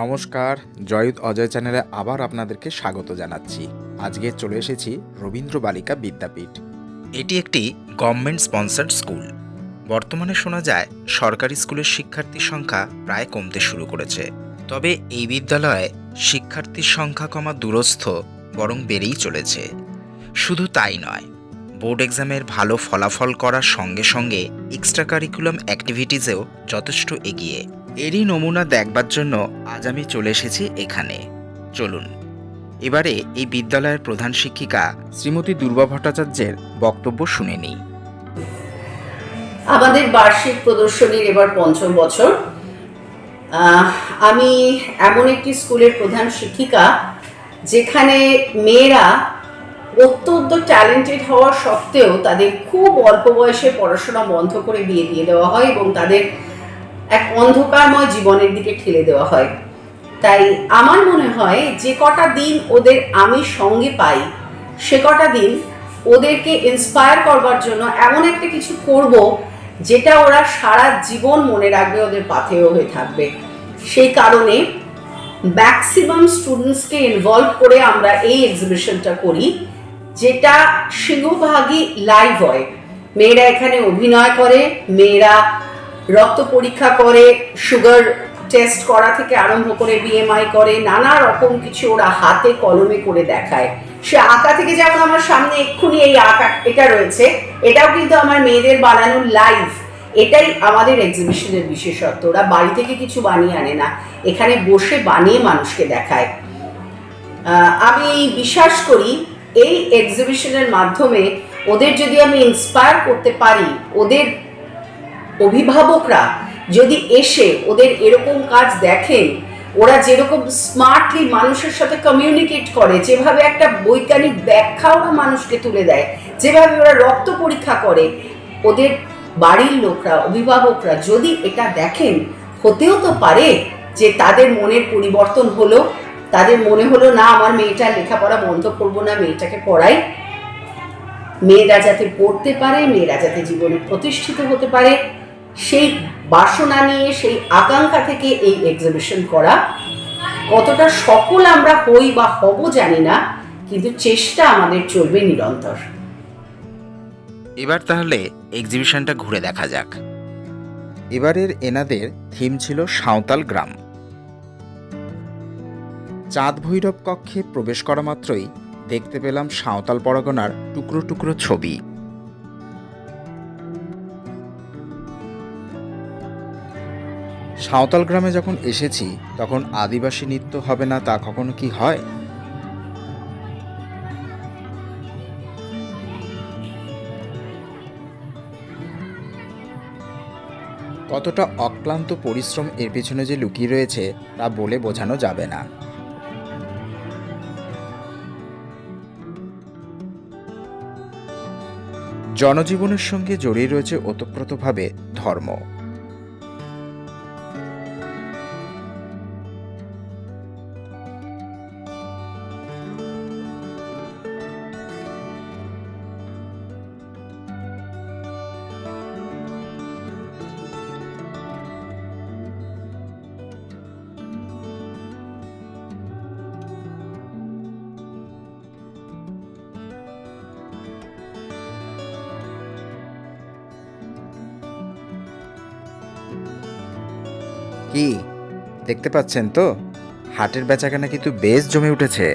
নমস্কার জয়ুত অজয় চ্যানেলে আবার আপনাদেরকে স্বাগত জানাচ্ছি। আজকে চলে এসেছি রবীন্দ্র বালিকা বিদ্যাপীঠ। এটি একটি গভর্নমেন্ট স্পন্সার্ড স্কুল বর্তমানে শোনা যায়, সরকারি স্কুলের শিক্ষার্থীর সংখ্যা প্রায় কমতে শুরু করেছে। তবে এই বিদ্যালয়ে শিক্ষার্থীর সংখ্যা কমা দূরস্থ বরং বেড়েই চলেছে। শুধু তাই নয়, বোর্ড এক্সামের ভালো ফলাফল করার সঙ্গে সঙ্গে এক্সট্রা কারিকুলাম অ্যাক্টিভিটিসেও যথেষ্ট এগিয়ে। এরই নমুনা দেখবার জন্য আজ আমি চলে এসেছি এখানে। চলুন। এবারে এই বিদ্যালয়ের প্রধান শিক্ষিকা শ্রীমতী দুর্গা ভট্টাচার্যের বক্তব্য শুনে নিই। আমাদের বার্ষিক প্রদর্শনীর এবার পঞ্চম বছর। আমি এমন একটি স্কুলের প্রধান শিক্ষিকা যেখানে মেয়েরা অত্যন্ত ট্যালেন্টেড হওয়া সত্ত্বেও তাদের খুব অল্প বয়সে পড়াশোনা বন্ধ করে বিয়ে দিয়ে দেওয়া হয় এবং তাদের এক অন্ধকারময় জীবনের দিকে ঠেলে দেওয়া হয়। তাই আমার মনে হয় যে কটা দিন ওদের আমি সঙ্গে পাই, সে কটা দিন ওদেরকে ইন্সপায়ার করবার জন্য এমন একটা কিছু করব যেটা ওরা সারা জীবন মনে রাখবে ওদের পাথেয় হয়ে থাকবে। সেই কারণে ম্যাক্সিমাম স্টুডেন্টসকে ইনভলভ করে আমরা এই এক্সিবিশনটা করি, যেটা সিংহভাগই লাইভ হয়। মেয়েরা এখানে অভিনয় করে, মেয়েরা রক্ত পরীক্ষা করে সুগার টেস্ট করা থেকে আরম্ভ করে বিএমআই করে, নানা রকম কিছু ওরা হাতে কলমে করে দেখায়। সে আঁকা থেকে যেমন আমার সামনে এক্ষুনি এই আঁকা, এটা রয়েছে, এটাও কিন্তু আমার মেয়েদের বানানো লাইভ এটাই আমাদের এক্সিবিশনের বিশেষত্ব। ওরা বাড়ি থেকে কিছু বানিয়ে আনে না, এখানে বসে বানিয়ে মানুষকে দেখায়। আমি বিশ্বাস করি, এই এক্সিবিশনের মাধ্যমে ওদের যদি আমি ইন্সপায়ার করতে পারি, ওদের অভিভাবকরা যদি এসে ওদের এরকম কাজ দেখেন, ওরা যেরকম স্মার্টলি মানুষের সাথে কমিউনিকেট করে, যেভাবে একটা বৈজ্ঞানিক ব্যাখ্যা ওরা মানুষকে তুলে দেয়, যেভাবে ওরা রক্ত পরীক্ষা করে, ওদের বাড়ির লোকরা, অভিভাবকরা যদি এটা দেখেন, হতেও তো পারে যে তাদের মনের পরিবর্তন হলো, তাদের মনে হলো, না, আমার মেয়েটা লেখাপড়া বন্ধ করব না, মেয়েটাকে পড়াই। মেয়েরা যাতে পড়তে পারে, মেয়েরা যাতে জীবনে প্রতিষ্ঠিত হতে পারে সেই বাসনা নিয়ে সেই আকাঙ্ক্ষা থেকে এই এক্সিবিশন করা। কতটা সফল আমরা হই বা হব জানি না কিন্তু চেষ্টা আমাদের চলবে নিরন্তর। এবার তাহলে এক্সিবিশনটা ঘুরে দেখা যাক। এবারের এনাদের থিম ছিল সাঁওতাল গ্রাম। চাঁদ ভৈরব কক্ষে প্রবেশ করা মাত্রই দেখতে পেলাম সাঁওতাল পরগনার টুকরো টুকরো ছবি। সাঁওতাল গ্রামে যখন এসেছি, তখন আদিবাসী নৃত্য হবে না তা কখনো কি হয়? কতটা অক্লান্ত পরিশ্রম এর পেছনে যে লুকিয়ে রয়েছে, তা বলে বোঝানো যাবে না। জনজীবনের সঙ্গে জড়িয়ে রয়েছে ওতপ্রোতভাবে ধর্ম। দেখতে পাচ্ছেন তো? হাটের বেচাকেনা কিন্তু বেশ জমে উঠেছে।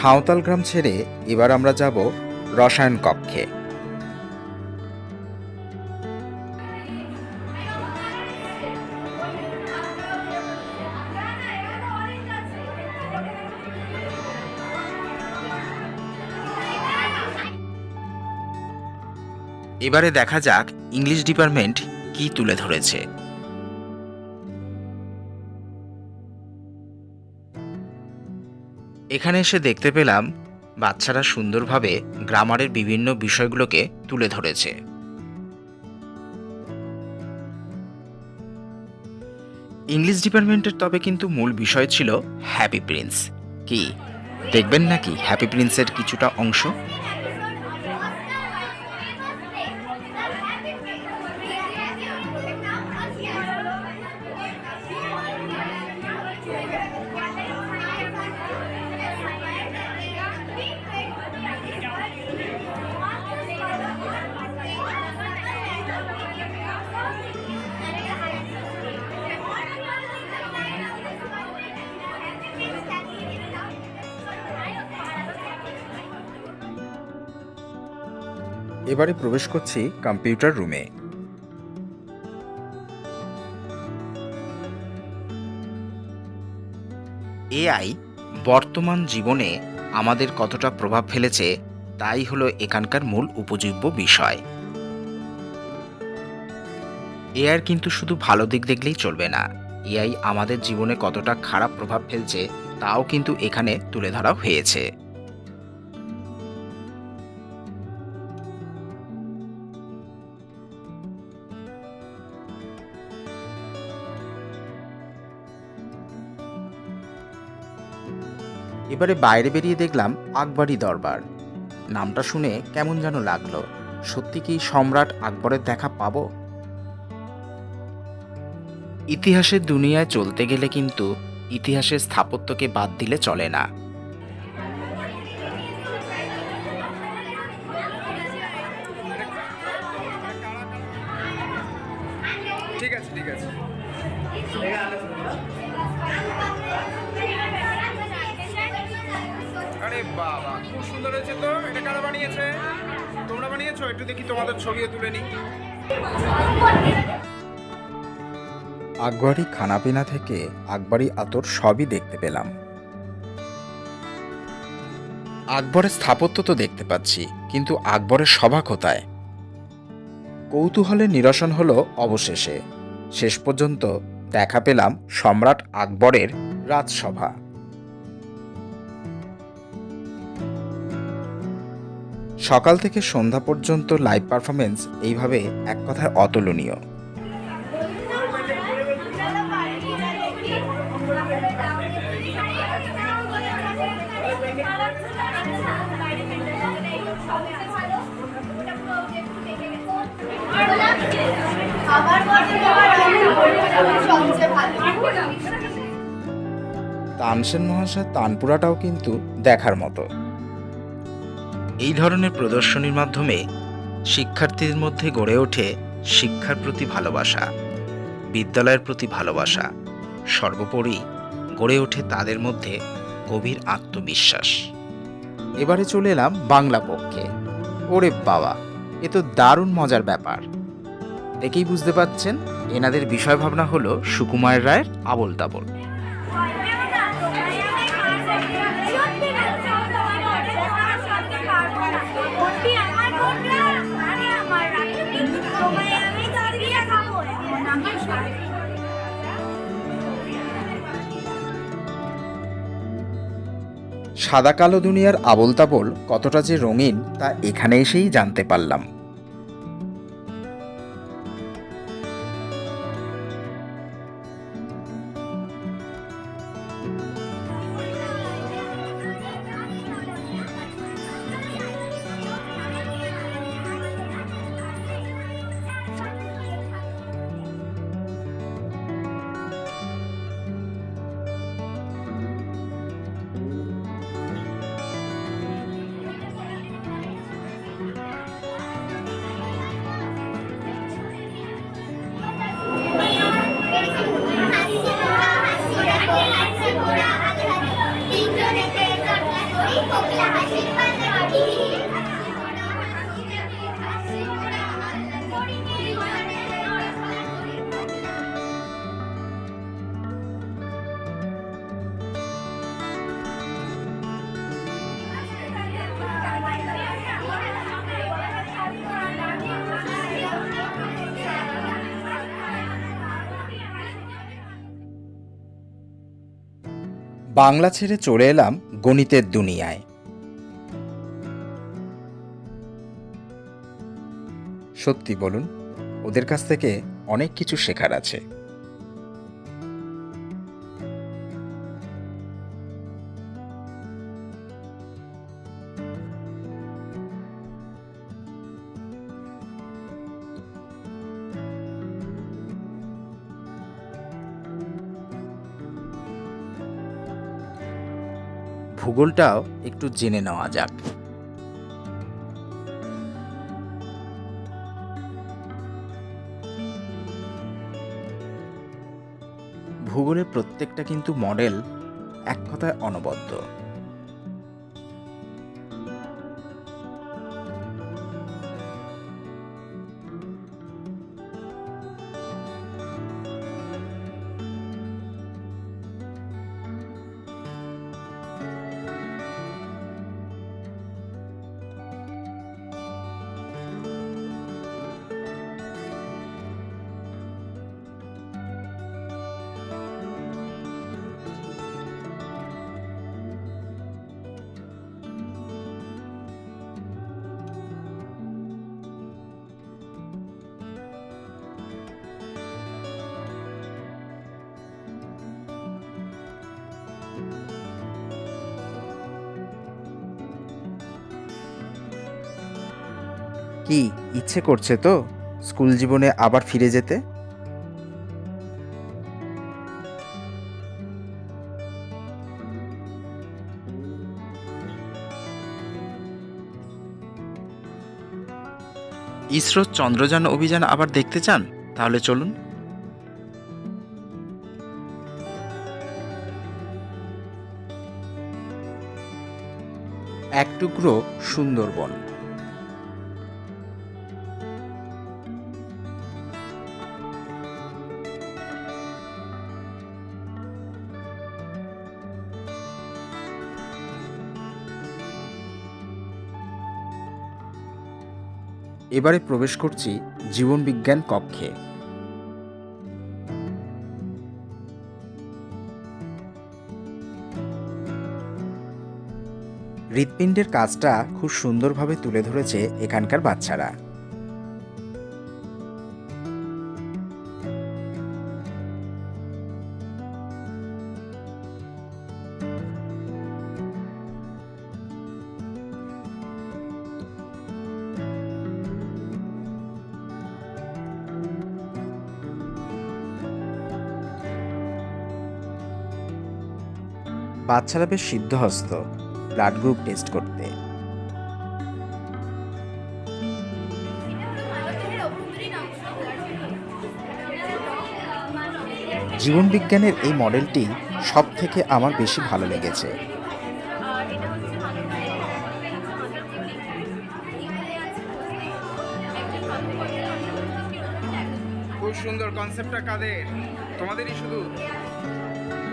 সাঁওতাল গ্রাম ছেড়ে এবার আমরা যাব রসায়ন কক্ষে। এবারে দেখা যাক ইংলিশ ডিপার্টমেন্ট কি তুলে ধরেছে। এখানে এসে দেখতে পেলাম বাচ্চারা সুন্দরভাবে গ্রামারের বিভিন্ন বিষয়গুলোকে তুলে ধরেছে। ইংলিশ ডিপার্টমেন্টের তবে কিন্তু মূল বিষয় ছিল হ্যাপি প্রিন্স। কি, দেখবেন নাকি হ্যাপি প্রিন্সের কিছুটা অংশ? এবারে প্রবেশ করছি কম্পিউটার রুমে। এআই বর্তমান জীবনে আমাদের কতটা প্রভাব ফেলেছে, তাই হলো এখানকার মূল উপজীব্য বিষয়। এআইয়ের কিন্তু শুধু ভালো দিক দেখলেই চলবে না। এআই আমাদের জীবনে কতটা খারাপ প্রভাব ফেলছে, তাও কিন্তু এখানে তুলে ধরা হয়েছে। এবারে বাইরে বেরিয়ে দেখলাম আকবরী দরবার। নামটা শুনে কেমন যেন লাগল। সত্যি কি সম্রাট আকবরের দেখা পাবো? ইতিহাসের দুনিয়ায় চলতে গেলে কিন্তু ইতিহাসের স্থাপত্যকে বাদ দিলে চলে না। ঠিক আছে ঠিক আছে। আরে বাবা, খুব সুন্দর হয়েছে তো। এটা কারা বানিয়েছে? তোমরা বানিয়েছো? একটু দেখি তোমাদের তুলে আকবরী খানাপিনা থেকে আকবরী আতর সবই দেখতে পেলাম। আকবরের স্থাপত্য তো দেখতে পাচ্ছি, কিন্তু আকবরের সভা কোথায়? কৌতূহলের নিরসন হলো অবশেষে। শেষ পর্যন্ত দেখা পেলাম সম্রাট আকবরের রাজসভা। সকাল থেকে সন্ধ্যা পর্যন্ত লাইভ পারফরমেন্স এইভাবে এক কথায় অতুলনীয়। তানসেন মহাশয় তানপুরাটাও কিন্তু দেখার মতো। এই ধরনের প্রদর্শনীর মাধ্যমে শিক্ষার্থীদের মধ্যে গড়ে ওঠে শিক্ষার প্রতি ভালোবাসা, বিদ্যালয়ের প্রতি ভালোবাসা। সর্বোপরি গড়ে ওঠে তাদের মধ্যে গভীর আত্মবিশ্বাস। এবারে চলে এলাম বাংলা পক্ষে। ওরে বাবা, এ তো দারুণ মজার ব্যাপার। দেখেই বুঝতে পাচ্ছেন, এনাদের বিষয় ভাবনা হলো সুকুমার রায়ের আবল তাবল সাদা কালো দুনিয়ার আবোল তাবোল কতটা যে রঙিন তা এখানে এসেই জানতে পারলাম। বাংলা ছেড়ে চলে এলাম গণিতের দুনিয়ায়। সত্যি বলুন, ওদের কাছ থেকে অনেক কিছু শেখার আছে। ভূগোলটাও একটু জেনে নেওয়া যাক। ভূগোলের প্রত্যেকটা কিন্তু মডেল এক কথায় অনবদ্য। কি ইচ্ছে করছে তো স্কুল জীবনে আবার ফিরে যেতে? ইসরো চন্দ্রযান অভিযান আবার দেখতে চান? তাহলে চলুন। এক টুকরো সুন্দরবন। এবারে প্রবেশ করছি জীবনবিজ্ঞান কক্ষে। হৃৎপিণ্ডের কাজটা খুব সুন্দরভাবে তুলে ধরেছে এখানকার বাচ্চারা। বাচ্চারা বেশ সিদ্ধহস্ত। ব্লাড গ্রুপ টেস্ট করতে। জীবনবিজ্ঞানের এই মডেলটি সব থেকে আমার বেশি ভালো লেগেছে। খুব সুন্দর কনসেপ্টটা কাদের? তোমাদেরই শুধু।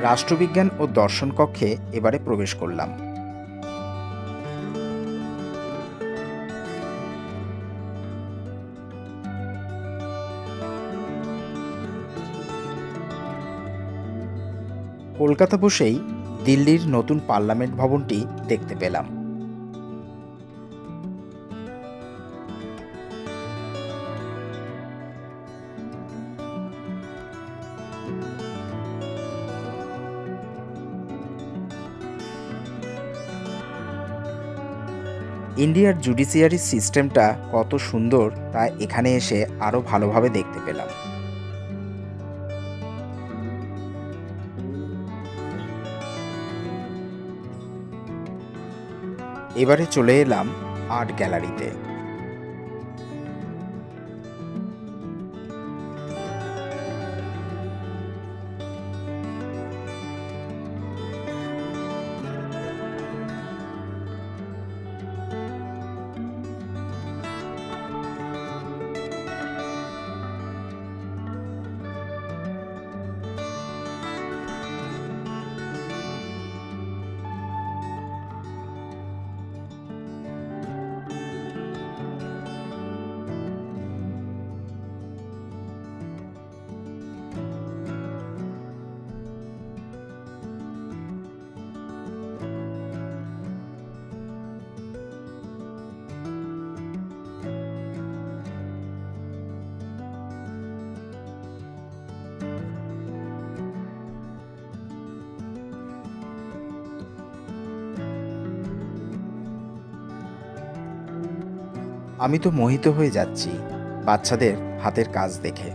রাষ্ট্রবিজ্ঞান ও দর্শন কক্ষে এবারে প্রবেশ করলাম। কলকাতা বসেই দিল্লির নতুন পার্লামেন্ট ভবনটি দেখতে পেলাম। ইন্ডিয়ার জুডিশিয়ারি সিস্টেমটা কত সুন্দর তা এখানে এসে আরও ভালোভাবে দেখতে পেলাম। এবারে চলে এলাম আর্ট গ্যালারিতে। আমি তো মোহিত হয়ে যাচ্ছি বাচ্চাদের হাতের কাজ দেখে।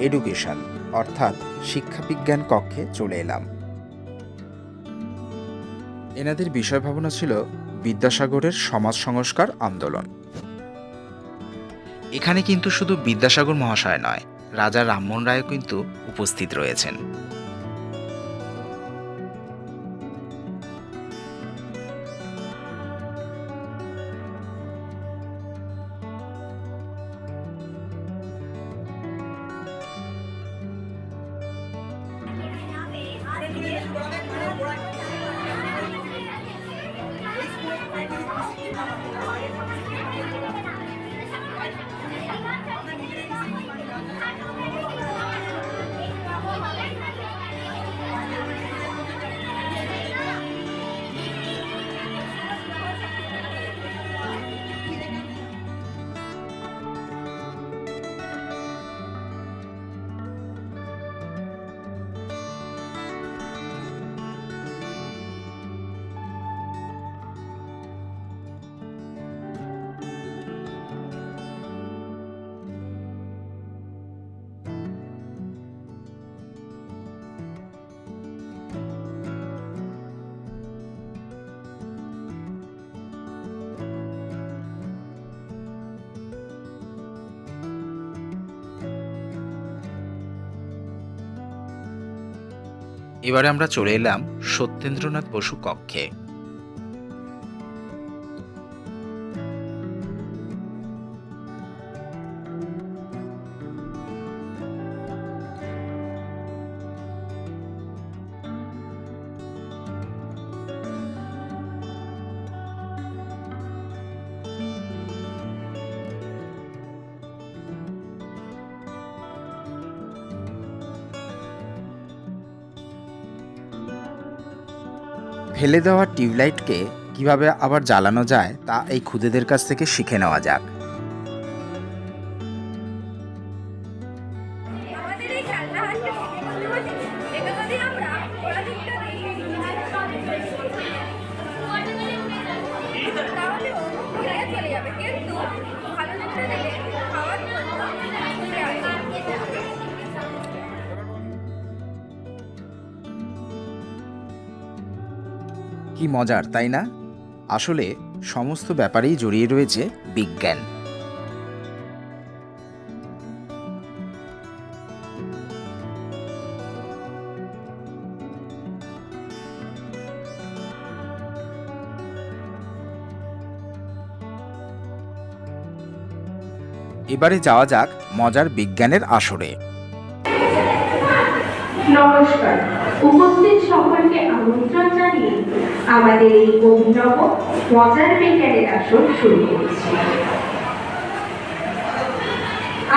এডুকেশন অর্থাৎ শিক্ষাবিজ্ঞান কক্ষে চলে এলাম। এনাদের বিষয় ভাবনা ছিল বিদ্যাসাগরের সমাজ সংস্কার আন্দোলন। এখানে কিন্তু শুধু বিদ্যাসাগর মহাশয় নয়, রাজা রামমোহন রায়ও কিন্তু উপস্থিত রয়েছেন। Gracias. এবারে আমরা চলে এলাম সত্যেন্দ্রনাথ বসু কক্ষে। ফেলে দেওয়া টিউবলাইটকে কীভাবে আবার জ্বালানো যায় তা এই খুদেদের কাছ থেকে শিখে নেওয়া যাক। কি মজার, তাই না? আসলে সমস্ত ব্যাপারেই জড়িয়ে রয়েছে বিজ্ঞান। এবারে যাওয়া যাক মজার বিজ্ঞানের আসরে। নমস্কার। উপস্থিত সকলকে আমন্ত্রণ জানিয়ে আমাদের এই অভিনব মজার বিজ্ঞানের আসর শুরু করছি।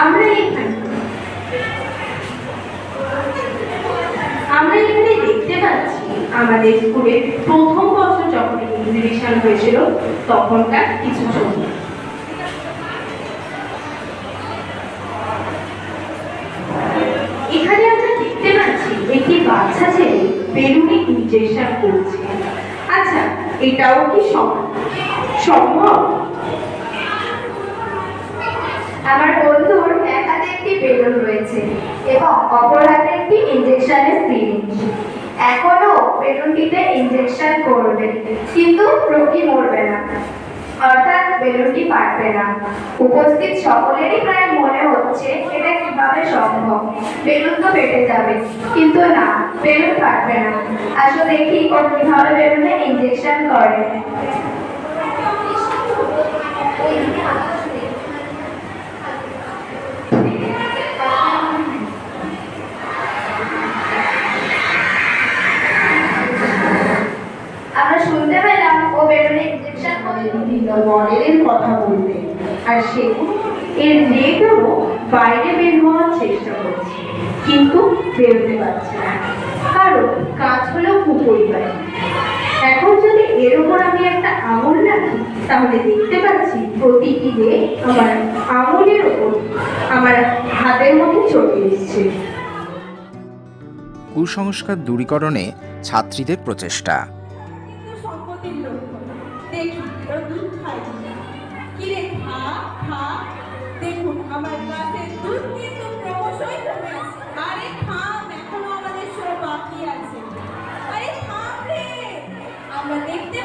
আমরা এখানে আমরা এখানে দেখতে পাচ্ছি আমাদের স্কুলের প্রথম বছর যখন এক্সিবিশন হয়েছিল, তখনকার কিছু ছবি এখানে আমরা দেখতে পাচ্ছি একটি বাচ্চা ছেলে ইনজেকশন করছে। আচ্ছা এটাও কি সম্ভব? আমার বন্ধুর এক হাতে একটি বেলুন রয়েছে এবং অপর হাতে একটি ইনজেকশনের সিরিঞ্জ এখনও বেলুনটিতে ইনজেকশন করবে, কিন্তু রোগী মরবে না। অর্থাৎ বেলুনটি পারবে না। উপস্থিত সকলেরই প্রায় মনে হচ্ছে এটা পাওয়া সম্ভব। বেলুন তো পেটে যাবে। কিন্তু না, বেলুন ফাটবে না। আসলে দেখি কোন কীভাবে বেলুনে ইনজেকশন করে। আর সেগুলো এর নেটও বাইরে বের হওয়ার চেষ্টা করছে, কিন্তু বেরোতে পারছে না। কারণ কাজ হলো কুপরিবারে। এখন যদি এর উপর আমি একটা আঙুল রাখি, তাহলে দেখতে পাচ্ছি প্রতিটি রে আমার আঙুলের ওপর আমার হাতের মধ্যে চলে এসছে। কুসংস্কার দূরীকরণে ছাত্রীদের প্রচেষ্টা। দেখতে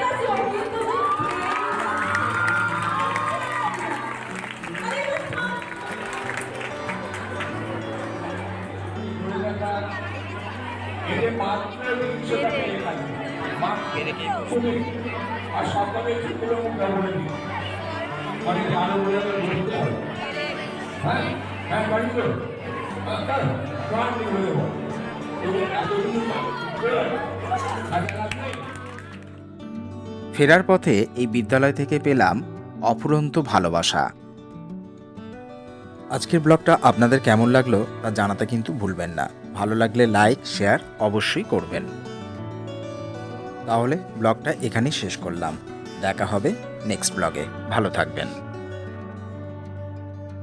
পাচ্ছি নিচ্ছে। আরে সকালে মুখটা বলে দিই। অনেকে আরও বলে বলতে হবে হ্যাঁ হ্যাঁ এতদিন ফেরার পথে এই বিদ্যালয় থেকে পেলাম অফুরন্ত ভালোবাসা। আজকের ব্লগটা আপনাদের কেমন লাগল তা জানাতে কিন্তু ভুলবেন না। ভালো লাগলে লাইক, শেয়ার অবশ্যই করবেন। তাহলে ব্লগটা এখানেই শেষ করলাম। দেখা হবে নেক্সট ব্লগে। ভালো থাকবেন।